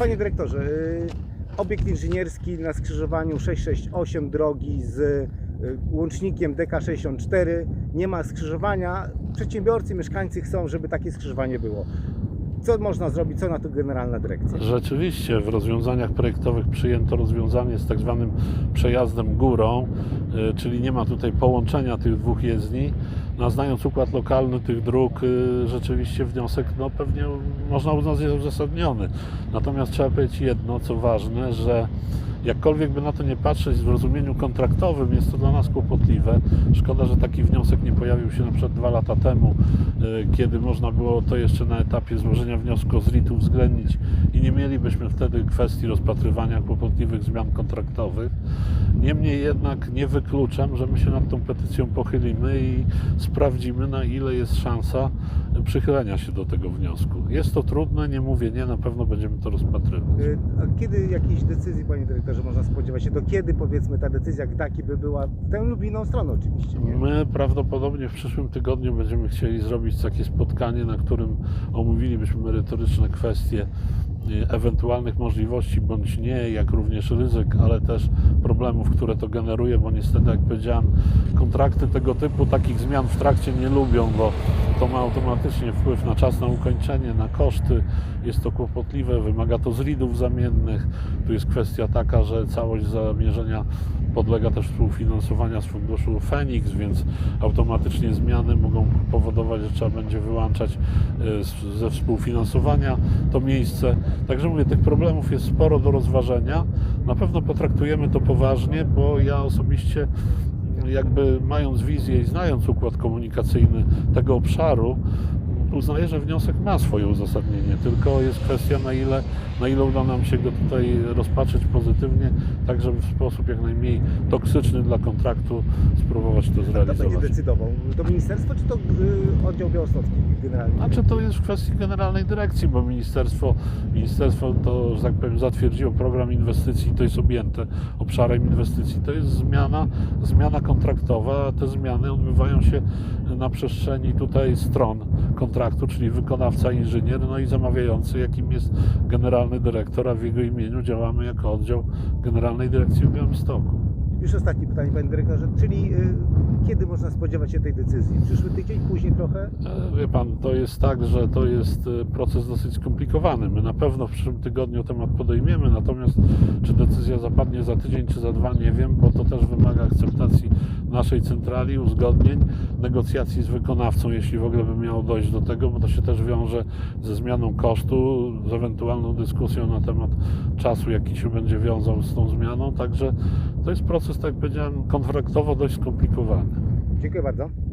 Panie dyrektorze, y, obiekt inżynierski na skrzyżowaniu 668 drogi z y, łącznikiem DK64 nie ma skrzyżowania. Przedsiębiorcy, mieszkańcy chcą, żeby takie skrzyżowanie było. Co można zrobić? Co na to generalna dyrekcja? Rzeczywiście w rozwiązaniach projektowych przyjęto rozwiązanie z tak zwanym przejazdem górą, y, czyli nie ma tutaj połączenia tych dwóch jezdni. No, znając układ lokalny tych dróg, y, rzeczywiście wniosek no, pewnie można uznać za uzasadniony. Natomiast trzeba powiedzieć jedno, co ważne, że jakkolwiek by na to nie patrzeć w rozumieniu kontraktowym, jest to dla nas kłopotliwe. Szkoda, że taki wniosek nie pojawił się na przykład dwa lata temu, y, kiedy można było to jeszcze na etapie złożenia wniosku o ZRIT uwzględnić i nie mielibyśmy wtedy kwestii rozpatrywania kłopotliwych zmian kontraktowych. Niemniej jednak nie wykluczam, że my się nad tą petycją pochylimy i sprawdzimy, na ile jest szansa przychylenia się do tego wniosku. Jest to trudne, nie mówię nie, na pewno będziemy to rozpatrywać. Y, A kiedy jakiejś decyzji, dyrektorze, można spodziewać się? Do kiedy powiedzmy ta decyzja taki by była w tę lub inną stronę oczywiście? Nie? My prawdopodobnie w przyszłym tygodniu będziemy chcieli zrobić takie spotkanie, na którym omówilibyśmy merytoryczne kwestie y, ewentualnych możliwości bądź nie, jak również ryzyk, ale też problemów, które to generuje, bo niestety, jak powiedziałem, kontrakty tego typu takich zmian w trakcie nie lubią, bo to ma automatycznie wpływ na czas na ukończenie, na koszty. Jest to kłopotliwe, wymaga to zridów zamiennych. Tu jest kwestia taka, że całość zamierzenia podlega też współfinansowaniu z funduszu Feniks, więc automatycznie zmiany mogą powodować, że trzeba będzie wyłączać y, ze współfinansowania to miejsce. Także mówię, tych problemów jest sporo do rozważenia. Na pewno potraktujemy to poważnie, bo ja osobiście jakby mając wizję i znając układ komunikacyjny tego obszaru, uznaję, że wniosek ma swoje uzasadnienie, tylko jest kwestia na ile, na ile uda nam się go tutaj rozpatrzeć pozytywnie, tak żeby w sposób jak najmniej toksyczny dla kontraktu spróbować to Kto zrealizować. decydował? To ministerstwo czy to y, oddział białostocki generalnie? Znaczy to jest w kwestii generalnej dyrekcji, bo ministerstwo, ministerstwo to, że tak powiem, zatwierdziło program inwestycji, to jest objęte obszarem inwestycji. To jest zmiana, zmiana kontraktowa, a te zmiany odbywają się na przestrzeni tutaj stron kontraktu, czyli wykonawca, inżynier, no i zamawiający, jakim jest generalny dyrektor, a w jego imieniu działamy jako oddział Generalnej Dyrekcji w Białymstoku. Już ostatnie pytanie, panie dyrektorze, czyli y, kiedy można spodziewać się tej decyzji? Przyszły tydzień, później trochę? E, Wie pan, to jest tak, że to jest e, proces dosyć skomplikowany. My na pewno w przyszłym tygodniu temat podejmiemy, natomiast czy decyzja zapadnie za tydzień czy za dwa, nie wiem, bo to też wymaga akceptacji naszej centrali, uzgodnień, negocjacji z wykonawcą, jeśli w ogóle by miało dojść do tego, bo to się też wiąże ze zmianą kosztu, z ewentualną dyskusją na temat czasu, jaki się będzie wiązał z tą zmianą. Także to jest proces, tak jak powiedziałem, kontraktowo dość skomplikowany. Dziękuję bardzo.